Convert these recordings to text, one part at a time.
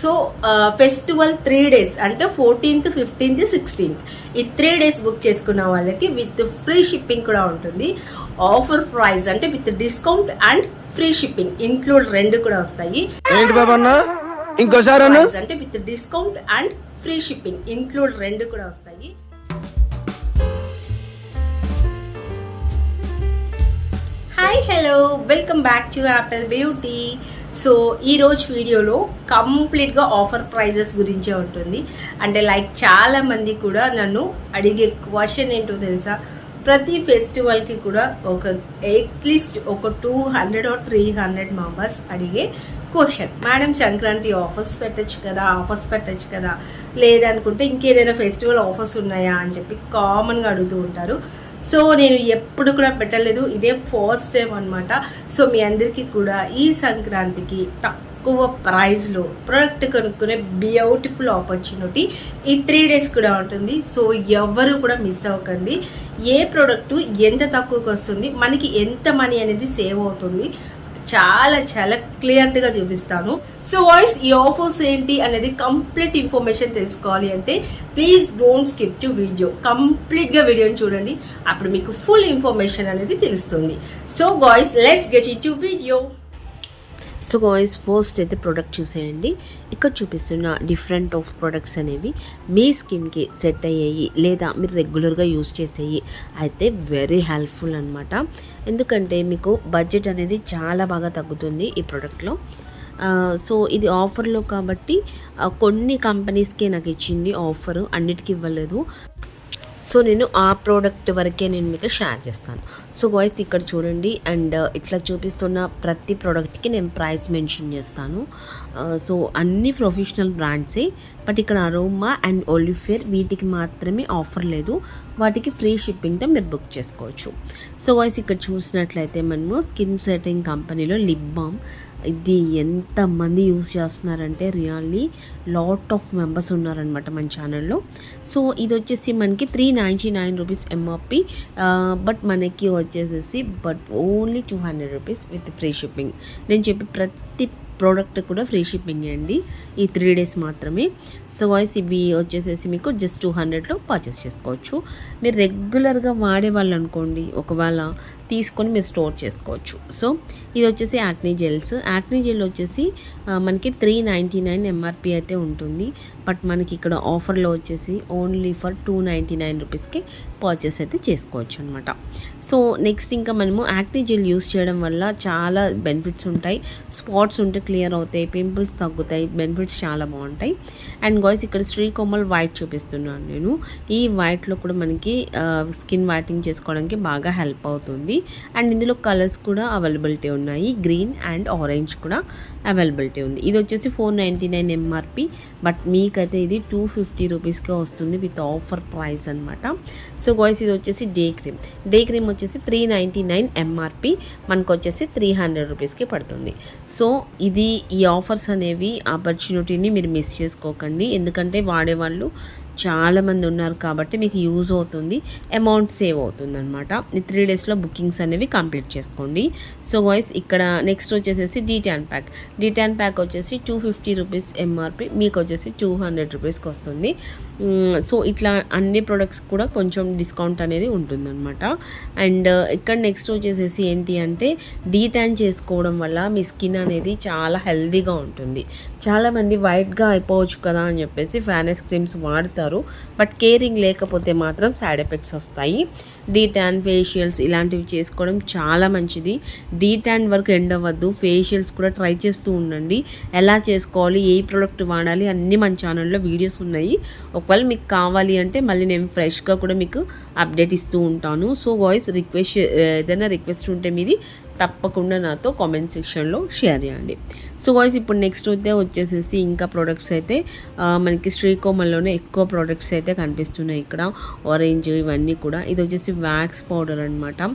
So festival three days అంటే fourteenth fifteenth sixteenth ఈ three days book చేసుకున్న వాళ్ళకి విత్ ఫ్రీ షిప్పింగ్ కూడా ఉంటుంది. ఆఫర్ ప్రైస్ అంటే with discount and free shipping include రెండు కూడా వస్తాయి. ఇంకోసారి అంటే with discount and free shipping include రెండు కూడా వస్తాయి. Hi hello welcome back to Apple Beauty so ఈరోజు వీడియోలో కంప్లీట్గా ఆఫర్ ప్రైజెస్ గురించే ఉంటుంది. అంటే లైక్ చాలా మంది కూడా నన్ను అడిగే క్వశ్చన్ ఏంటో తెలుసా? ప్రతి ఫెస్టివల్కి కూడా ఒక అట్లీస్ట్ ఒక two hundred or three hundred members అడిగే క్వశ్చన్. మేడం సంక్రాంతి ఆఫర్స్ పెట్టచ్చు కదా ఆఫర్స్ పెట్టచ్చు కదా? లేదనుకుంటే ఇంకేదైనా ఫెస్టివల్ ఆఫర్స్ ఉన్నాయా అని చెప్పి కామన్గా అడుగుతూ ఉంటారు. సో నేను ఎప్పుడు కూడా పెట్టలేదు. ఇదే ఫస్ట్ టైం అనమాట సో మీ అందరికీ కూడా ఈ సంక్రాంతికి తక్కువ ప్రైస్లో ప్రోడక్ట్ కొనుక్కునే బ్యూటిఫుల్ ఆపర్చునిటీ ఈ త్రీ డేస్ కూడా ఉంటుంది. సో ఎవరు కూడా మిస్ అవ్వకండి. ఏ ప్రోడక్ట్ ఎంత తక్కువకి వస్తుంది మనకి ఎంత మనీ అనేది సేవ్ అవుతుంది చాలా చాలా క్లియర్గా చూపిస్తాను. సో వాయిస్ ఈ ఆఫర్స్ ఏంటి అనేది కంప్లీట్ ఇన్ఫర్మేషన్ తెలుసుకోవాలి అంటే please don't skip to video కంప్లీట్గా వీడియోని చూడండి. అప్పుడు మీకు ఫుల్ ఇన్ఫర్మేషన్ అనేది తెలుస్తుంది. So guys let's get it to video so guys first అయితే ప్రోడక్ట్ చూసేయండి. ఇక్కడ చూపిస్తున్న డిఫరెంట్ ఆఫ్ ప్రొడక్ట్స్ అనేవి మీ స్కిన్కి సెట్ అయ్యాయి లేదా మీరు రెగ్యులర్గా యూజ్ చేసేవి అయితే వెరీ హెల్ప్ఫుల్ అనమాట ఎందుకంటే మీకు బడ్జెట్ అనేది చాలా బాగా తగ్గుతుంది ఈ ప్రోడక్ట్లో సో ఇది ఆఫర్లో కాబట్టి కొన్ని కంపెనీస్కే నాకు ఇచ్చింది ఆఫర్ అన్నిటికీ ఇవ్వలేదు. సో నేను ఆ ప్రోడక్ట్ వరకే నేను మీతో షేర్ చేస్తాను. సో వాయిస్ ఇక్కడ చూడండి అండ్ uh, ఇట్లా చూపిస్తున్న ప్రతి ప్రోడక్ట్కి నేను ప్రైస్ మెన్షన్ చేస్తాను. Uh, సో అన్ని ప్రొఫెషనల్ బ్రాండ్సే బట్ ఇక్కడ అరోమా అండ్ ఒలిఫేర్ వీటికి మాత్రమే ఆఫర్ లేదు. వాటికి ఫ్రీ షిప్పింగ్తో మీరు బుక్ చేసుకోవచ్చు. సో వాయిస్ ఇక్కడ చూసినట్లయితే మనము స్కిన్ సెటింగ్ కంపెనీలో లిప్ బామ్ ఇది ఎంతమంది యూస్ చేస్తున్నారంటే రియల్లీ లాట్ ఆఫ్ మెంబర్స్ ఉన్నారనమాట మన ఛానల్లో. సో ఇది వచ్చేసి మనకి three ninety nine rupees MRP but మనకి వచ్చేసేసి but only two hundred rupees with free shipping. నేను చెప్పి ప్రతి ప్రోడక్ట్ కూడా ఫ్రీ షిప్పింగ్ అండి ఈ త్రీ డేస్ మాత్రమే. సో వాయిస్ ఇవి వచ్చేసేసి మీకు జస్ట్ టూ హండ్రెడ్లో పర్చేస్ చేసుకోవచ్చు. మీరు రెగ్యులర్గా వాడే వాళ్ళు అనుకోండి ఒకవేళ తీసుకొని మీరు స్టోర్ చేసుకోవచ్చు. సో ఇది వచ్చేసి యాక్నీ జెల్స్. యాక్నీ జెల్ వచ్చేసి మనకి త్రీ నైంటీ నైన్ ఎంఆర్పి అయితే ఉంటుంది. బట్ మనకి ఇక్కడ ఆఫర్లో వచ్చేసి only for two ninety nine రూపీస్కి పర్చేస్ అయితే చేసుకోవచ్చు అనమాట సో నెక్స్ట్ ఇంకా మనము యాక్నీ జెల్ యూస్ చేయడం వల్ల చాలా బెనిఫిట్స్ ఉంటాయి. స్పాట్స్ ఉంటే క్లియర్ అవుతాయి పింపుల్స్ తగ్గుతాయి బెనిఫిట్స్ చాలా బాగుంటాయి. అండ్ గాయస్ ఇక్కడ శ్రీకోమల్ వైట్ చూపిస్తున్నాను నేను. ఈ వైట్లో కూడా మనకి స్కిన్ వైటింగ్ చేసుకోవడానికి బాగా హెల్ప్ అవుతుంది. అండ్ ఇందులో కలర్స్ కూడా అవైలబిలిటీ ఉన్నాయి. గ్రీన్ అండ్ ఆరెంజ్ కూడా అవైలబిలిటీ ఉంది. ఇది వచ్చేసి four ninety nine MRP but మీకైతే ఇది టూ ఫిఫ్టీ రూపీస్కే వస్తుంది విత్ ఆఫర్ ప్రైస్ అనమాట సో గాయస్ ఇది వచ్చేసి డే క్రీమ్. డే క్రీమ్ వచ్చేసి త్రీ నైంటీ నైన్ ఎంఆర్పి మనకు వచ్చేసి త్రీ హండ్రెడ్ రూపీస్కి పడుతుంది. సో ఇది ఈ ఆఫర్స్ అనేవి ఆపర్చునిటీని మీరు మిస్ చేసుకోకండి. ఎందుకంటే వాడేవాళ్ళు చాలామంది ఉన్నారు కాబట్టి మీకు యూజ్ అవుతుంది అమౌంట్ సేవ్ అవుతుంది అనమాట ఈ త్రీ డేస్లో బుకింగ్స్ అనేవి కంప్లీట్ చేసుకోండి. సో వాయిస్ ఇక్కడ నెక్స్ట్ వచ్చేసేసి D tan pack D tan pack వచ్చేసి టూ ఫిఫ్టీ రూపీస్ ఎంఆర్పి మీకు వచ్చేసి టూ హండ్రెడ్ రూపీస్కి వస్తుంది. సో ఇట్లా అన్ని ప్రొడక్ట్స్ కూడా కొంచెం డిస్కౌంట్ అనేది ఉంటుందన్నమాట. అండ్ uh, ఇక్కడ నెక్స్ట్ వచ్చేసేసి ఏంటి అంటే డీటాన్ చేసుకోవడం వల్ల మీ స్కిన్ అనేది చాలా హెల్దీగా ఉంటుంది. చాలామంది వైట్గా అయిపోవచ్చు కదా అని చెప్పేసి ఫ్యానెస్ క్రీమ్స్ వాడతారు. బట్ కేరింగ్ లేకపోతే మాత్రం సైడ్ ఎఫెక్ట్స్ వస్తాయి. డీటాన్ ఫేషియల్స్ ఇలాంటివి చేసుకోవడం చాలా మంచిది. డీ ట్యాన్ వరకు ఎండ్ అవ్వద్దు. ఫేషియల్స్ కూడా ట్రై చేస్తూ ఉండండి. ఎలా చేసుకోవాలి ఏ ప్రోడక్ట్ వాడాలి అన్నీ మన ఛానల్లో వీడియోస్ ఉన్నాయి. ఒకవేళ మీకు కావాలి అంటే మళ్ళీ నేను ఫ్రెష్గా కూడా మీకు అప్డేట్ ఇస్తూ ఉంటాను. సో వాయిస్ రిక్వెస్ట్ ఏదైనా రిక్వెస్ట్ ఉంటే మీది తప్పకుండా నాతో కామెంట్ సెక్షన్లో షేర్ చేయండి. సో వాయిస్ ఇప్పుడు నెక్స్ట్ అయితే వచ్చేసేసి ఇంకా ప్రోడక్ట్స్ అయితే మనకి శ్రీకోమల్లోనే ఎక్కువ ప్రోడక్ట్స్ అయితే కనిపిస్తున్నాయి ఇక్కడ. ఆరెంజ్ ఇవన్నీ కూడా. ఇది వచ్చేసి వ్యాక్స్ పౌడర్ అనమాట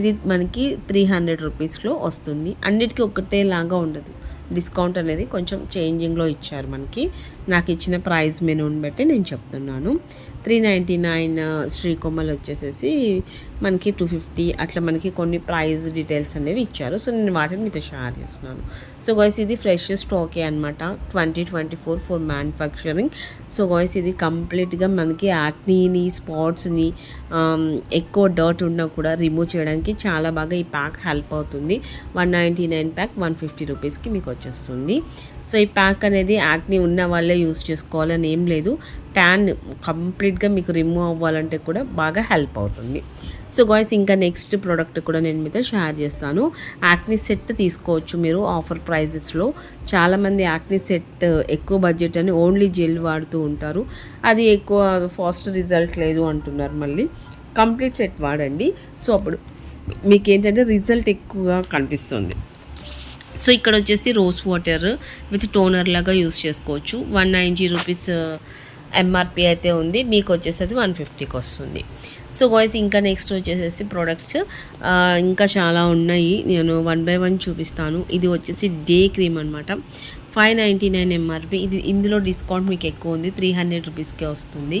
ఇది మనకి త్రీ హండ్రెడ్ రూపీస్లో వస్తుంది. అన్నిటికీ ఒకటే లాగా ఉండదు. డిస్కౌంట్ అనేది కొంచెం చేంజింగ్లో ఇచ్చారు మనకి. నాకు ఇచ్చిన ప్రైస్ మెనూని బట్టి నేను చెప్తున్నాను. త్రీ నైంటీ నైన్ శ్రీకొమ్మలు వచ్చేసేసి మనకి టూ ఫిఫ్టీ అట్లా మనకి కొన్ని ప్రైస్ డీటెయిల్స్ అనేవి ఇచ్చారు. సో నేను వాటిని మీతో షేర్ చేస్తున్నాను. సో గాయస్ ఇది ఫ్రెష్ స్టాకే అనమాట twenty twenty four for manufacturing. So guys ఇది కంప్లీట్గా మనకి యాక్నీని స్పాట్స్ని ఎక్కువ డర్ట్ ఉన్నా కూడా రిమూవ్ చేయడానికి చాలా బాగా ఈ ప్యాక్ హెల్ప్ అవుతుంది. One ninety nine pack one fifty రూపీస్కి మీకు వచ్చేస్తుంది. సో ఈ ప్యాక్ అనేది యాక్ని ఉన్న వాళ్ళే యూస్ చేసుకోవాలని ఏం లేదు. ట్యాన్ కంప్లీట్గా మీకు రిమూవ్ అవ్వాలంటే కూడా బాగా హెల్ప్ అవుతుంది. సో గాయస్ ఇంకా నెక్స్ట్ ప్రోడక్ట్ కూడా నేను మీతో షేర్ చేస్తాను. యాక్ని సెట్ తీసుకోవచ్చు మీరు ఆఫర్ ప్రైజెస్లో. చాలామంది యాక్ని సెట్ ఎక్కువ బడ్జెట్ అని ఓన్లీ జెల్ వాడుతూ ఉంటారు. అది ఎక్కువ ఫాస్ట్ రిజల్ట్ లేదు అంటున్నారు మళ్ళీ. కంప్లీట్ సెట్ వాడండి. సో అప్పుడు మీకు ఏంటంటే రిజల్ట్ ఎక్కువగా కనిపిస్తుంది. సో ఇక్కడ వచ్చేసి రోజ్ వాటర్ విత్ టోనర్ లాగా యూస్ చేసుకోవచ్చు. వన్ నైంటీ రూపీస్ ఎంఆర్పి అయితే ఉంది. మీకు వచ్చేసి వన్ ఫిఫ్టీకి వస్తుంది. సో గాయస్ ఇంకా నెక్స్ట్ వచ్చేసేసి ప్రోడక్ట్స్. ఇంకా చాలా ఉన్నాయి. నేను వన్ బై వన్ చూపిస్తాను. ఇది వచ్చేసి డే క్రీమ్ అనమాట ఫైవ్ నైంటీ నైన్ ఎంఆర్పి ఇది ఇందులో డిస్కౌంట్ మీకు ఎక్కువ ఉంది. త్రీ హండ్రెడ్ రూపీస్కే వస్తుంది.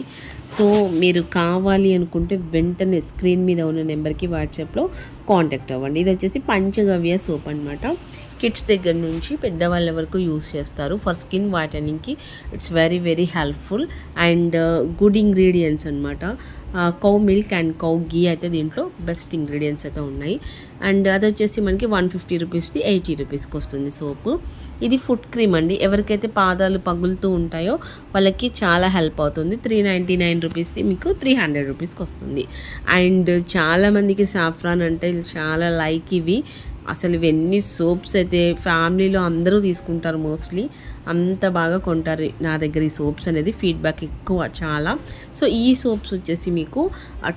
సో మీరు కావాలి అనుకుంటే వెంటనే స్క్రీన్ మీద ఉన్న నెంబర్కి వాట్సాప్లో కాంటాక్ట్ అవ్వండి. ఇది వచ్చేసి పంచగవ్య సోప్ అనమాట కిడ్స్ దగ్గర నుంచి పెద్దవాళ్ళ వరకు యూస్ చేస్తారు. For skin వైటనింగ్కి it's very very helpful. And uh, good ingredients అనమాట cow milk and cow ghee అయితే దీంట్లో బెస్ట్ ఇంగ్రీడియంట్స్ అయితే ఉన్నాయి. అండ్ అది వచ్చేసి మనకి వన్ ఫిఫ్టీ రూపీస్ది ఎయిటీ రూపీస్కి వస్తుంది సోపు. ఇది ఫుడ్ క్రీమ్ అండి. ఎవరికైతే పాదాలు పగులుతూ ఉంటాయో వాళ్ళకి చాలా హెల్ప్ అవుతుంది. త్రీ నైంటీ నైన్ రూపీస్ది మీకు త్రీ హండ్రెడ్ రూపీస్కి వస్తుంది. అండ్ చాలామందికి సాఫ్రాన్ అంటే చాలా లైక్ ఇవి. అసలు ఇవన్నీ సోప్స్ అయితే ఫ్యామిలీలో అందరూ తీసుకుంటారు మోస్ట్లీ. అంత బాగా కొంటారు నా దగ్గర ఈ సోప్స్ అనేది ఫీడ్బ్యాక్ ఎక్కువ చాలా. సో ఈ సోప్స్ వచ్చేసి మీకు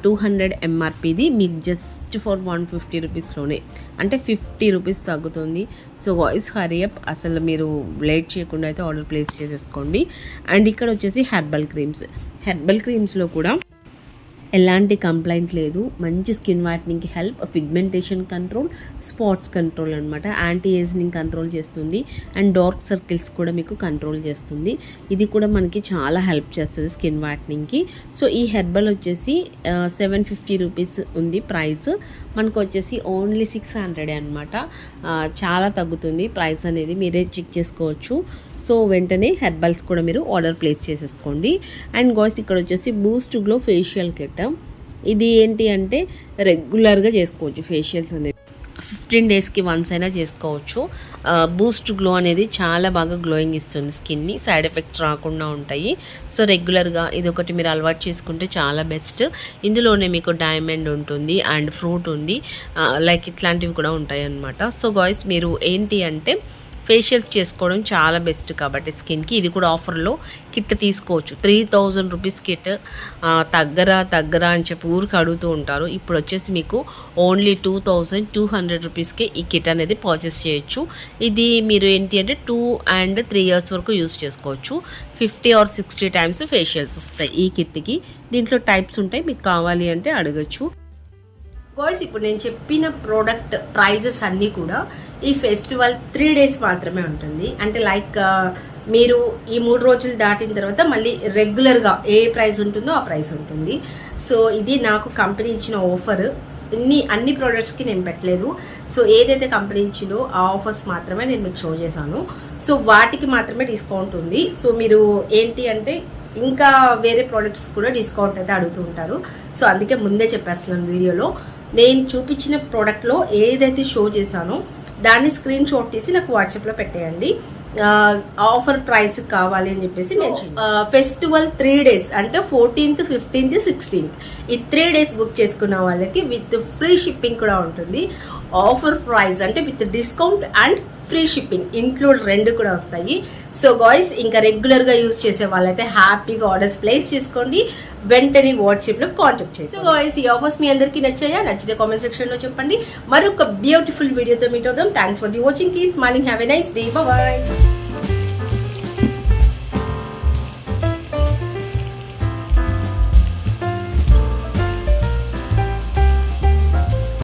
టూ హండ్రెడ్ ఎంఆర్పిది మీకు జస్ట్ ఫర్ వన్ ఫిఫ్టీ రూపీస్లోనే. అంటే ఫిఫ్టీ రూపీస్ తగ్గుతుంది. సో వాయిస్ హరియప్ అసలు మీరు లేట్ చేయకుండా అయితే ఆర్డర్ ప్లేస్ చేసేసుకోండి. అండ్ ఇక్కడ వచ్చేసి హెర్బల్ క్రీమ్స్. హెర్బల్ క్రీమ్స్లో కూడా ఎలాంటి కంప్లైంట్ లేదు. మంచి skin వైట్నింగ్కి help pigmentation control spots control అనమాట యాంటీ ఏజ్నింగ్ కంట్రోల్ చేస్తుంది. అండ్ డార్క్ సర్కిల్స్ కూడా మీకు కంట్రోల్ చేస్తుంది. ఇది కూడా మనకి చాలా హెల్ప్ చేస్తుంది స్కిన్ వైట్నింగ్కి. సో ఈ హెర్బల్ వచ్చేసి సెవెన్ ఫిఫ్టీ రూపీస్ ఉంది ప్రైస్. మనకు వచ్చేసి ఓన్లీ సిక్స్ హండ్రెడ్ అనమాట చాలా తగ్గుతుంది ప్రైస్ అనేది. మీరే చెక్ చేసుకోవచ్చు. సో వెంటనే హెర్బల్స్ కూడా మీరు ఆర్డర్ ప్లేస్ చేసేసుకోండి. అండ్ గాయ్స్ ఇక్కడ వచ్చేసి బూస్ట్ గ్లో ఫేషియల్ కిట్. ఇది ఏంటి అంటే రెగ్యులర్గా చేసుకోవచ్చు ఫేషియల్స్ అనేవి. ఫిఫ్టీన్ డేస్కి వన్స్ అయినా చేసుకోవచ్చు. బూస్ట్ గ్లో అనేది చాలా బాగా గ్లోయింగ్ ఇస్తుంది స్కిన్ని. సైడ్ ఎఫెక్ట్స్ రాకుండా ఉంటాయి. సో రెగ్యులర్గా ఇది ఒకటి మీరు అలవాటు చేసుకుంటే చాలా బెస్ట్. ఇందులోనే మీకు డైమండ్ ఉంటుంది అండ్ ఫ్రూట్ ఉంది. లైక్ ఇట్లాంటివి కూడా ఉంటాయి అన్నమాట సో గాయస్ మీరు ఏంటి అంటే ఫేషియల్స్ చేసుకోవడం చాలా బెస్ట్ కాబట్టి స్కిన్కి. ఇది కూడా ఆఫర్లో కిట్ తీసుకోవచ్చు. త్రీ థౌజండ్ రూపీస్ కిట్ తగ్గరా తగ్గరా అని చెప్పి ఊరికి అడుగుతూ ఉంటారు. ఇప్పుడు వచ్చేసి మీకు only two thousand two hundred రూపీస్కి ఈ కిట్ అనేది పర్చేస్ చేయొచ్చు. ఇది మీరు ఏంటి అంటే టూ అండ్ త్రీ ఇయర్స్ వరకు యూస్ చేసుకోవచ్చు. Fifty or sixty times facials వస్తాయి ఈ కిట్కి. దీంట్లో టైప్స్ ఉంటాయి. మీకు కావాలి అంటే అడగచ్చు. గాయస్ ఇప్పుడు నేను చెప్పిన ప్రోడక్ట్ ప్రైజెస్ అన్నీ కూడా ఈ ఫెస్టివల్ త్రీ డేస్ మాత్రమే ఉంటుంది. అంటే లైక్ మీరు ఈ మూడు రోజులు దాటిన తర్వాత మళ్ళీ రెగ్యులర్గా ఏ ప్రైస్ ఉంటుందో ఆ ప్రైస్ ఉంటుంది. సో ఇది నాకు కంపెనీ ఇచ్చిన ఆఫర్ ఇన్ని అన్ని ప్రోడక్ట్స్కి నేను పెట్టలేదు. సో ఏదైతే కంపెనీ ఇచ్చిందో ఆ ఆఫర్స్ మాత్రమే నేను మీకు షో చేశాను. సో వాటికి మాత్రమే డిస్కౌంట్ ఉంది. సో మీరు ఏంటి అంటే ఇంకా వేరే ప్రోడక్ట్స్ కూడా డిస్కౌంట్ అయితే అడుగుతూ ఉంటారు. సో అందుకే ముందే చెప్పేస్తున్నాను వీడియోలో. నేను చూపించిన ప్రోడక్ట్లో ఏదైతే షో చేశానో దాన్ని స్క్రీన్ షాట్ తీసి నాకు వాట్సాప్లో పెట్టేయండి. ఆఫర్ ప్రైస్ కావాలి అని చెప్పేసి ఫెస్టివల్ త్రీ డేస్ అంటే ఫోర్టీన్త్ ఫిఫ్టీన్త్ సిక్స్టీన్త్ ఈ త్రీ డేస్ బుక్ చేసుకున్న వాళ్ళకి విత్ ఫ్రీ షిప్పింగ్ కూడా ఉంటుంది. ఆఫర్ ప్రైస్ అంటే with discount and free shipping include రెండు కూడా వస్తాయి. సో గాయ్స్ ఇంకా రెగ్యులర్గా యూజ్ యూస్ చేసే వాళ్ళైతే హ్యాపీగా ఆర్డర్స్ ప్లేస్ చేసుకోండి. వెంటనే వాట్సాప్లో కాంటాక్ట్ చేయండి. సో గాయ్స్ ఈ ఆఫర్స్ మీ అందరికీ నచ్చాయా? నచ్చితే కామెంట్ సెక్షన్లో చెప్పండి. మరొక బ్యూటిఫుల్ వీడియోతో మీట్ అవుదాం. Thanks for the watching keep morning have a nice day bye